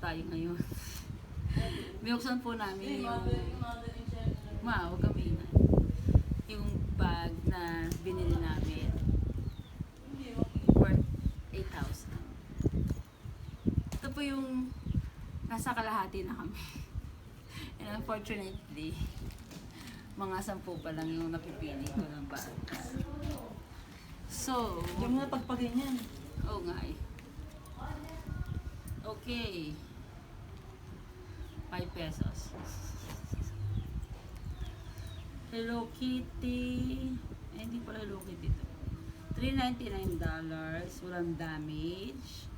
tayo ngayon. Binuksan po namin yung... Ma, huwag kami ingay. Yung bag na binili namin. Worth 8,000. Ito po yung nasa kalahati na kami. And unfortunately, mga sampu pa lang yung napipili ko ng bag. So, Diyan mo na pagpaganyan. Oo nga eh. Okay. 5 pesos. Hello Kitty. Eh, hindi pala Hello Kitty ito. $399. Walang damage.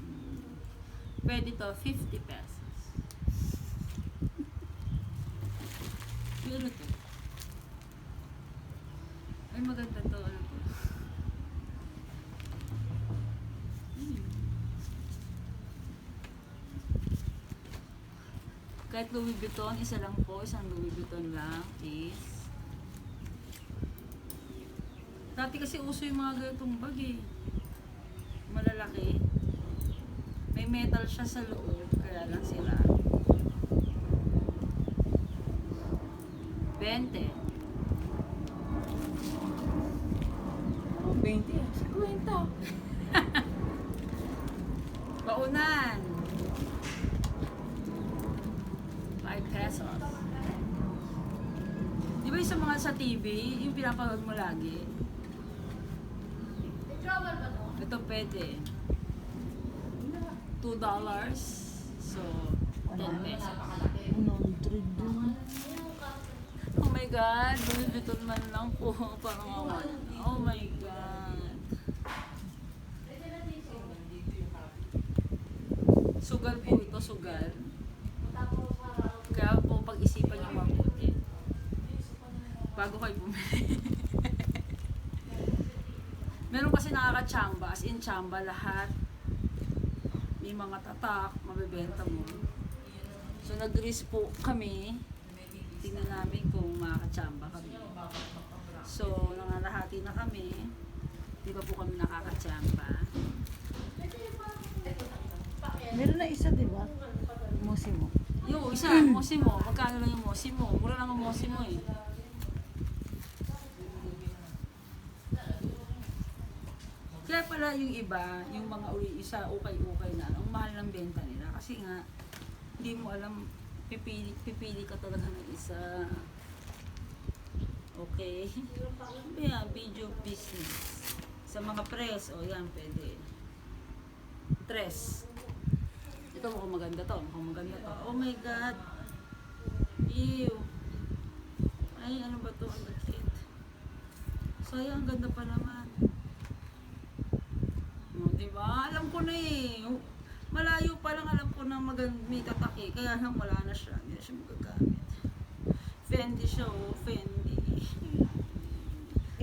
Hmm. Pwede to 50 pesos. Pero to. Ay, maganda to. Ano to? Hmm. Kahit Louis Vuitton, isa lang po, isang Louis Vuitton lang is Dati kasi uso yung mga ganitong bag eh. Malalaki. May metal siya sa loob, kaya lang sila. 20. 20. 50. Paunan. 5 pesos. Ba yung sa mga sa TV, yung pinapanood mo lagi? Ito pwede. 2 dollars. So, 10 pesos. 100 dun. Oh my God, Louis Vuitton man lang po. Parang awan. Oh my God. Sugal po ito, sugal. Kaya po pag-isipan niyo mabuti. Bago kayo bumili. Meron kasi nakaka-chamba, as in chamba lahat. May mga tatak, mabibenta mo. So nag-risk po kami. Tingnan namin kung makaka-chamba kami. So, nangalahati na kami. Di ba po kami nakaka-chamba? Meron na isa, di ba? Musi mo. Yung isa, mosi mo. Magkano lang yung mosi mo? Mura lang ang mosi mo eh. Kaya pala yung iba, yung mga uli isa, ukay-ukay na, ang mahal ng benta nila. Kasi nga, hindi mo alam, pipili, pipili ka talaga ng isa. Okay? Kaya, video business. Sa mga press, o oh, yan, pwede. Tres. Ito mukhang maganda to, mukhang maganda to. Oh my God! Ew! Ay, ano ba to? Ang lagkit. Sayang, ang ganda pa naman. Oh, di ba? Alam ko na eh. Malayo pa lang alam ko na magand may tatak eh. Kaya lang wala na siya. Hindi na siya magagamit. Fendi siya oh. Fendi.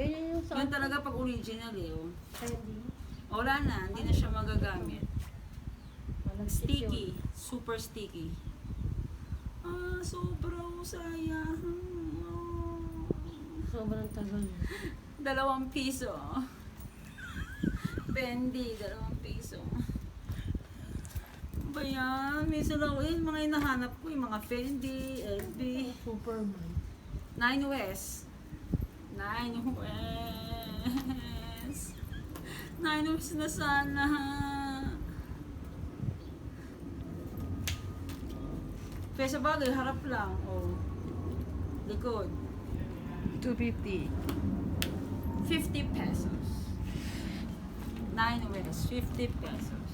Yan yung Yan talaga pag original eh. Oh. Fendi. Wala na. Hindi na siya magagamit. Sticky. Super sticky. Ah, sobrang sayang. Oh. Sobrang tagal. Dalawang piso. Fendi, dalawang piso. Ano ba yan? Minsan ako, yun, mga hinahanap ko, yung mga Fendi, LB. Superman. Nine West. Nine West. Nine West na sana. Kaya sa bagay, harap lang. Oh. Likod. 250. 50 pesos. Nine West, 50 pesos.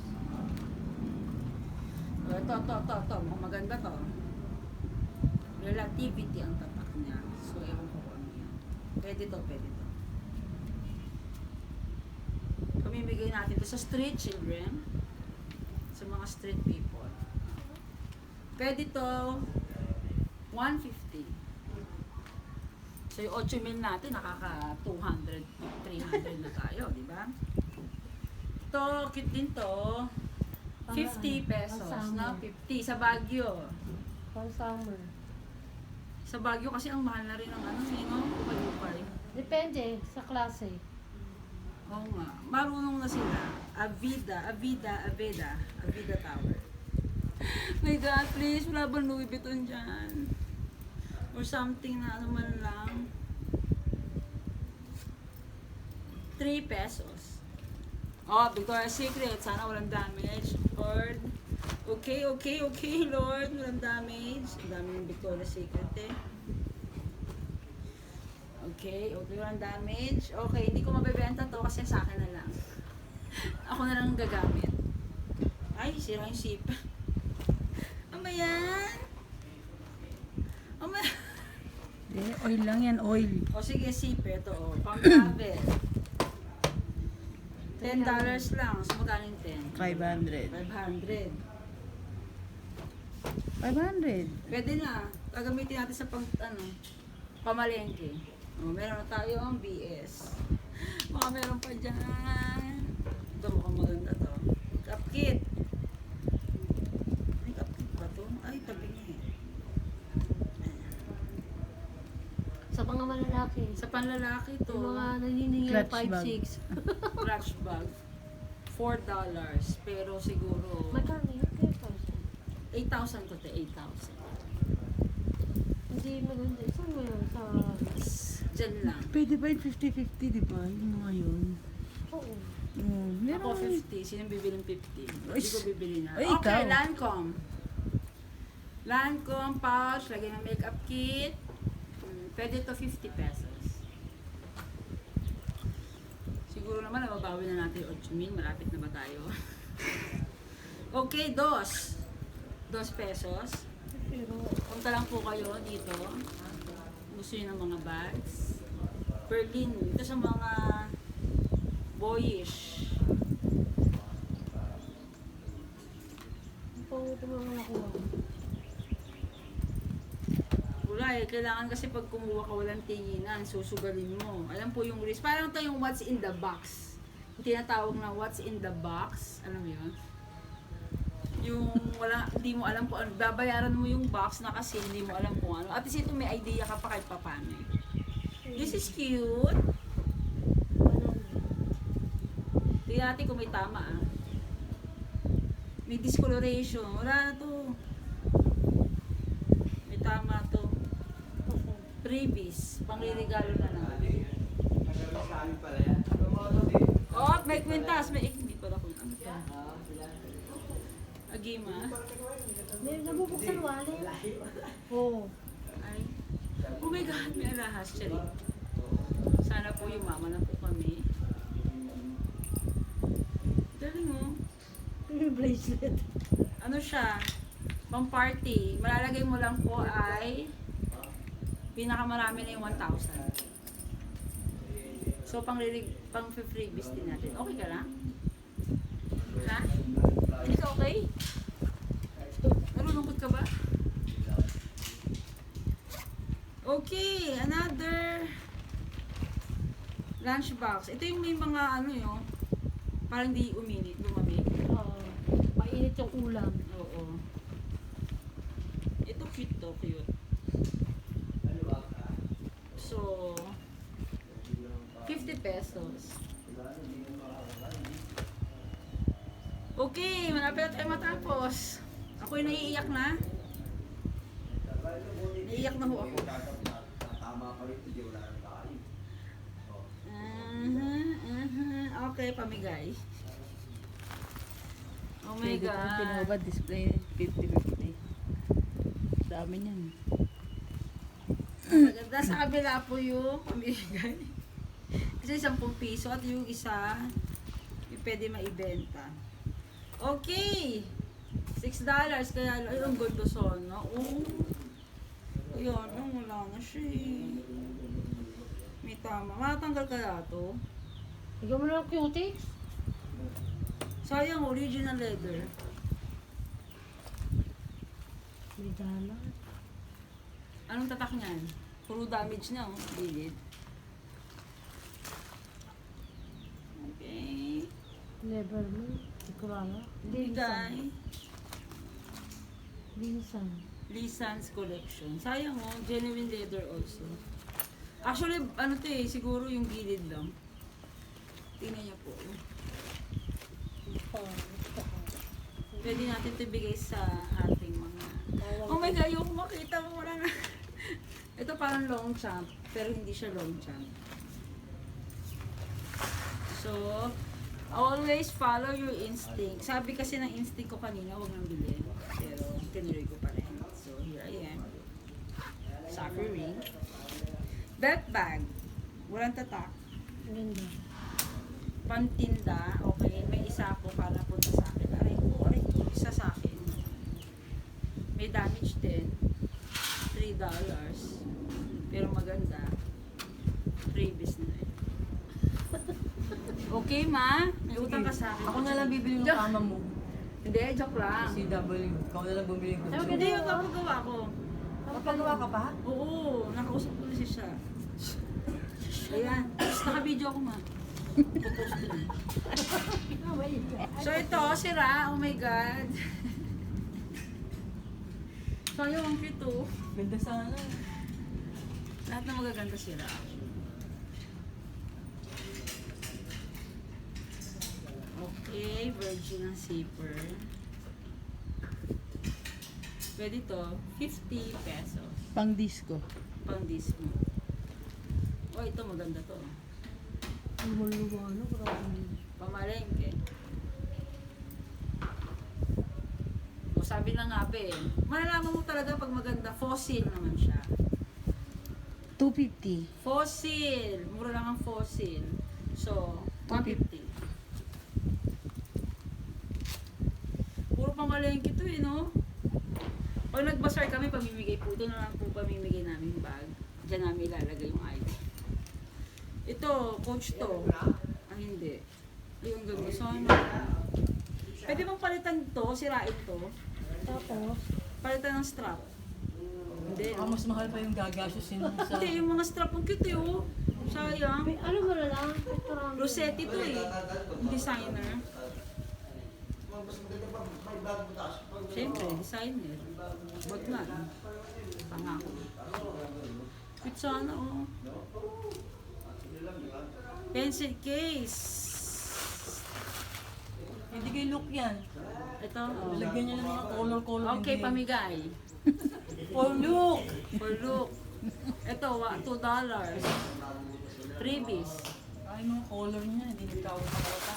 Oh, ito, ito, ito, ito. Maganda to. Relativity ang tatak niya. So, ewan ko kung ano yan. Pwede to, pwede to. Pamimigay natin to sa street children. Sa mga street people. Pwede to 150. So yung 8 mil natin, nakaka 200, 300 na tayo, di ba? Ito, cute din to. 50 pesos, no? 50 sa Baguio. Pang summer. Sa Baguio kasi ang mahal na rin ng ano, eh, no? Upay-upay. Depende sa klase. Oo nga. Marunong na sila. Avida, Avida, Aveda. Avida Tower. My God, please, wala bang Louis Vuitton dyan? Or something na ano man lang. 3 pesos. Oh, Victoria's Secret. Sana walang damage. Lord. Okay, okay, okay, Lord. Walang damage. Ang dami ng Victoria's Secret eh. Okay, okay, walang damage. Okay, hindi ko mabebenta to kasi sa akin na lang. Ako na lang ang gagamit. Ay, sira yung sip. Ano ba yan? Ano ba Eh, oil lang yan, oil. O sige, sip. Ito o. Pang travel. $10 lang. So, magkano yung 10? 500. 500. 500. Pwede na. Gagamitin natin sa pang, ano, pamalengke. O, meron na tayo ang BS. Baka meron pa dyan. Ito, mukhang maganda to. Cupkit. Ay, cupkit ba to? Ay, tabi niya eh. Ayan. Sa mga malalaki. Sa panlalaki to. Yung mga naniningil Clutch bag. 5-6. clutch bag. $4. Pero siguro, Magkano yun? Kaya pa siya. 8,000 to te, 8,000. Hindi maganda. Saan mo yun? Sa... Diyan lang. Pwede ba yung 50-50, di ba? Yung mga yun. Oo. Ako meron. 50. Sino bibili ng 50? Ay, Hindi ko bibili na. ay, okay, ikaw. Lancome. Lancome pouch, lagyan ng makeup kit. Hmm, Pwede to 50 pesos. Naman nababawi na natin yung 8 mil. Malapit na ba tayo? okay, dos. Dos pesos. Punta lang po kayo dito. Gusto niyo ng mga bags. Berlin. Ito sa mga boyish. kung ito mga nakuha. Wala eh. Kailangan kasi pag kumuha ka walang tinginan, susugalin mo. Alam po yung risk. Parang ito yung what's in the box. Yung tinatawag na what's in the box. Alam mo yun? Yung wala, hindi mo alam kung ano. Babayaran mo yung box na kasi hindi mo alam kung ano. At least ito may idea ka pa kahit paano eh. This is cute. Tingnan natin kung may tama ah. May discoloration. Wala na to. May tama to. Previous. Pangliregalo na natin. Oh, may kwintas. May hindi pala kung ano to. Agima. May nabubuksan wala. Oo. Ay. Oh my God, may alahas. Chari. Sana po yung mama na po kami. Galing oh. May bracelet. ano siya, pang party, malalagay mo lang po ay pinakamarami na yung 1,000. So, pang, pang freebies din natin. Okay ka lang? Ha? Hindi ka okay? Nalulungkot ka ba? Okay, another lunchbox. Ito yung may mga ano yun, parang di uminit, lumamig. Oo. Mainit yung ulam. Oo. Ito cute to, cute. So, 50 pesos. Okay, malapit na tayo matapos. Ako yung naiiyak na. Naiiyak na ho ako. Mhm, mhm. Okay, pamigay. Oh my God. pinababa, display 50-50. Dami niyan. Maganda sa kabila po yung pamigay. Kasi 10 piso at yung isa, yung pwede maibenta. Okay! 6 dollars kaya ay ang ganda sana. Oo. Ayun, ang wala na siya eh. May tama. Matanggal kaya to? Ikaw mo lang cutie. Sayang, original leather. May dala. Anong tatak niyan? Puro damage na oh, gilid. Okay. Never mo. Ikurala. Bigay. Binsan. Lisan's collection. Sayang oh, genuine leather also. Actually, ano to eh, siguro yung gilid lang. Tingnan niyo po. Pwede natin ito ibigay sa ating mga... Oh my God, yung makita mo wala na. Ito parang long champ, pero hindi siya long champ. So, always follow your instinct. Sabi kasi ng instinct ko kanina, huwag nang bilhin. Pero, tinuloy ko pa rin. So, here I am. Soccer ring. Belt bag. Walang tatak. Ganda. Pantinda. Okay, may isa ako para punta sa akin. Aray ko, aray ko. Isa sa akin. May damage din. $3. Pero maganda. Freebies na eh. Okay, ma? May utang ka sa akin. Ako na lang bibili ng kama mo. Hindi, joke lang. CW. Ikaw na lang bumili ko. Sabi Hindi, yung kapagawa ko. Magpagawa ka pa? Oo, nakausap ko na siya. Ayan, naka-video ako ma. So ito, sira. Oh my God. Sayang ang cute oh. Ganda sana. Lahat na magaganda sira. Okay, virgin ang zipper. Pwede to, 50 pesos. Pang disco. Pang disco. Oh, ito maganda to. Lumuluwa, ano? Grabe. Pamalengke. O sabi na nga ba eh, malalaman mo talaga pag maganda, fossil naman siya. 250. Fossil! Mura lang ang fossil. So, 150. Puro pamalengke to eh, no? Pag nagbasar kami, pamimigay po. Ito na lang po pamimigay namin bag. Diyan namin ilalagay yung item. Ito, coach to. Ah, hindi. Ang ganda. So, ano? Pwede bang palitan to? Sirain to? Tapos, Palitan ng strap? Hindi. Baka mas mahal pa yung gagastusin mo sa... Hindi, yung mga strap ang cute eh, oh. Sayang. may, ano mo na lang? Ito lang. Rossetti to eh. Designer. Siyempre, designer. Wag na. Pangako. Cute sana oh. Pencil case. Hindi kay look yan. Ito. Oh. Lagyan niya ng mga color-color. Okay, pamigay. For look! For look. Ito, wa, $2. Freebies. Ay, mga color niya. Hindi nagkawal sa kawata.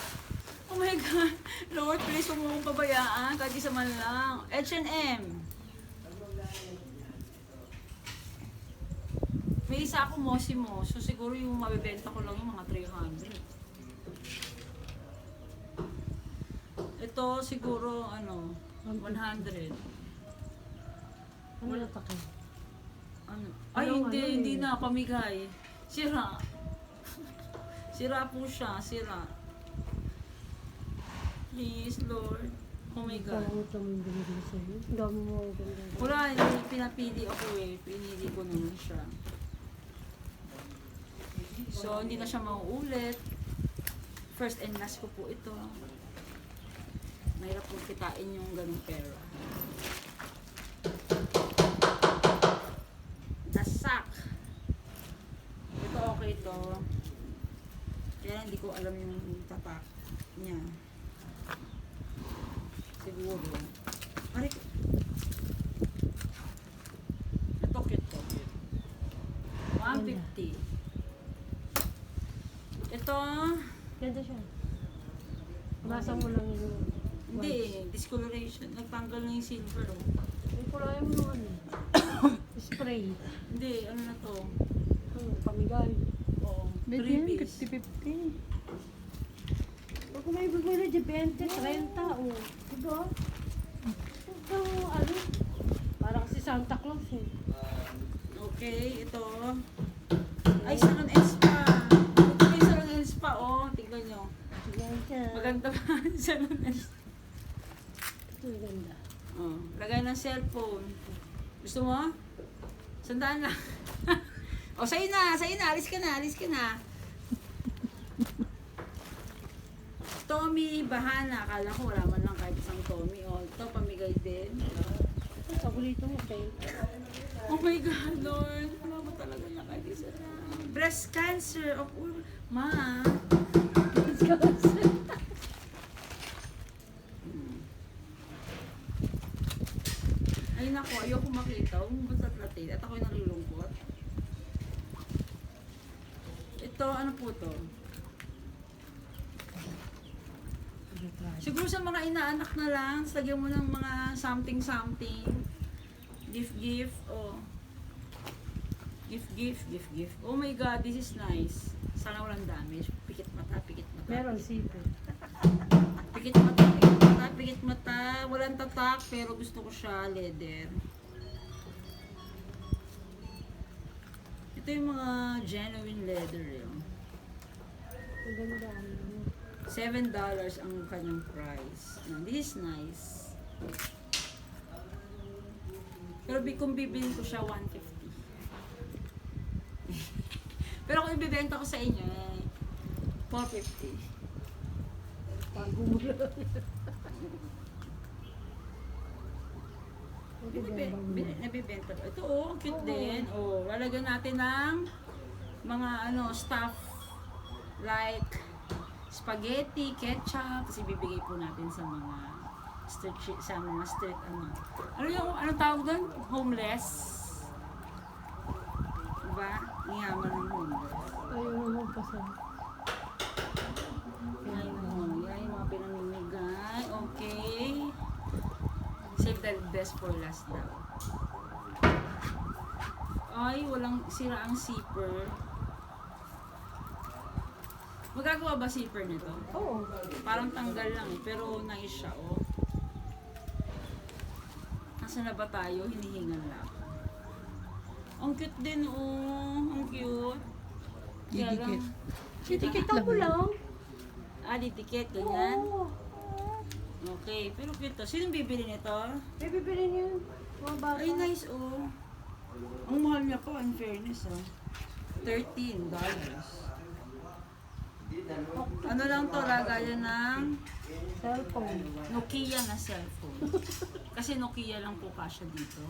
Oh my God. Lord, please huwag mo akong pabayaan. Kahit isa man lang. H&M. May isa ako Mosimo. So siguro yung mabibenta ko lang yung mga 300. Ito siguro ano, 100. Ano na taki? Ano? Ay, Ano, hindi, ano hindi eh? na. Pamigay. Sira. Sira po siya. Sira. Please, Lord. Oh my God. Parang ito mo yung binigay sa'yo. Ang dami mo ganda. Wala, hindi pinapili ako eh. Pinili ko naman siya. So, hindi na siya mauulit. First and last ko po ito. Mahirap po kitain yung ganung pera. Nasak. Ito okay to. Kaya hindi ko alam yung tatak niya. Siguro. Aray ko. Ito cute to. 150. Ito, Ganda siya. Basa mo lang yung hindi, discoloration. Nagtanggal na yung silver. Oh. May kulay mo naman eh. Spray. Hindi, ano na to? Ano, pamigay. Oo, Pwede yan, freebies. 50-50. Pag may bigay na di 20, 30, oh. Diba? Ito, ano? Parang si Santa Claus eh. Okay, ito. Ay, salon and spa. Ito may salon and spa, oh. Tingnan nyo. Siya. Maganda pa salon and spa. Ito ganda. Oh, lagay ng cellphone. Gusto mo? Sandaan lang. oh, sa'yo na, sa'yo na. Alis ka na, alis ka na. Tommy Bahana. Akala ko wala man lang kahit isang Tommy. Oh, ito, pamigay din. Ito, paborito mo, Faye. Oh my God, Lord. Wala mo talaga na kahit isa. Breast cancer. Of, ma. Hmm. Ayoko makita. Umubatat natin. At ako'y nalulungkot. Ito, ano po to? Siguro sa mga inaanak na lang, lagyan mo ng mga something-something. Gift-gift, oh. Gift-gift, gift-gift. Oh my God, this is nice. Sana walang damage. Pikit mata, pikit mata. Meron sipo. pikit mata, pikit mata, pikit mata. Walang tatak, pero gusto ko siya leather. Ito yung mga genuine leather yun. Ang ganda. ano. Seven dollars ang kanyang price. Yan, This is nice. Pero kung bibili ko siya, 150. Pero kung ibibenta ko sa inyo, eh, 450. Pagumula. Nabibenta. Ito oh, ang cute din. Oh, lalagyan natin ng mga ano, stuff like spaghetti, ketchup, kasi bibigay po natin sa mga street sa mga street ano. Ano yung ano tawag doon? Homeless. Diba? Iyaman ng homeless. Ayaw naman pasal. Yan, oh, yan yung mga pinamimigay. Okay. The best for last daw. Ay, walang sira ang zipper. Magagawa ba zipper nito? Oo. Parang tanggal lang eh, pero nice siya, oh. Nasaan na ba tayo? Hinihingal lang. Ang cute din, oh. Ang cute. Kaya lang- Titikita mo lang. Ah, di ticket, ganyan. Oo. Okay, pero cute to. Sinong bibili nito? May bibili niyo. Mga bata. Ay, nice, oh. Ang mahal niya pa, in fairness, oh. $13. Ano lang to, lagayan ng Cellphone. Nokia na cellphone. Kasi Nokia lang po kasya dito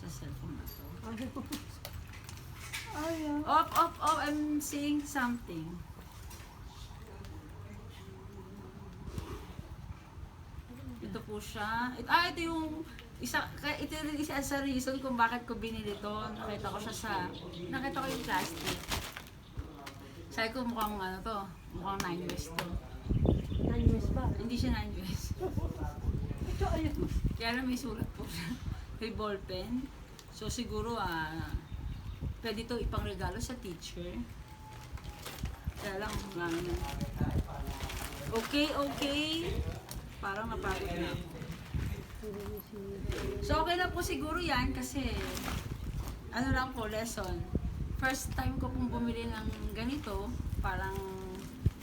sa cellphone na to. Ayaw. Op, op, op, I'm seeing something. Ito po siya. It, ah, ito yung isa, ito yung isa sa reason kung bakit ko binili to. Nakita ko siya sa, nakita ko yung plastic. Sabi ko mukhang ano to, mukhang 9 US to. Nanyos pa. Hindi siya 9 US. Ito, ayaw. Kaya lang may sulat po siya. May ballpen. So siguro ah, pwede to ipang regalo sa teacher. Kaya lang, na. Okay, okay. Parang napagod na. So okay na po siguro yan kasi ano lang po, lesson. First time ko pong bumili ng ganito, parang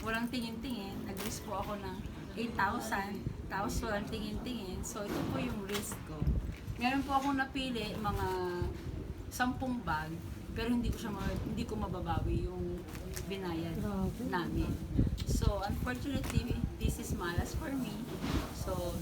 walang tingin-tingin. Nag-risk po ako ng 8,000, tapos walang tingin-tingin. So ito po yung risk ko. Meron po akong napili, mga sampung bag, pero hindi ko siya ma- hindi ko mababawi yung binayad namin. So, unfortunately, this is malas for me. So.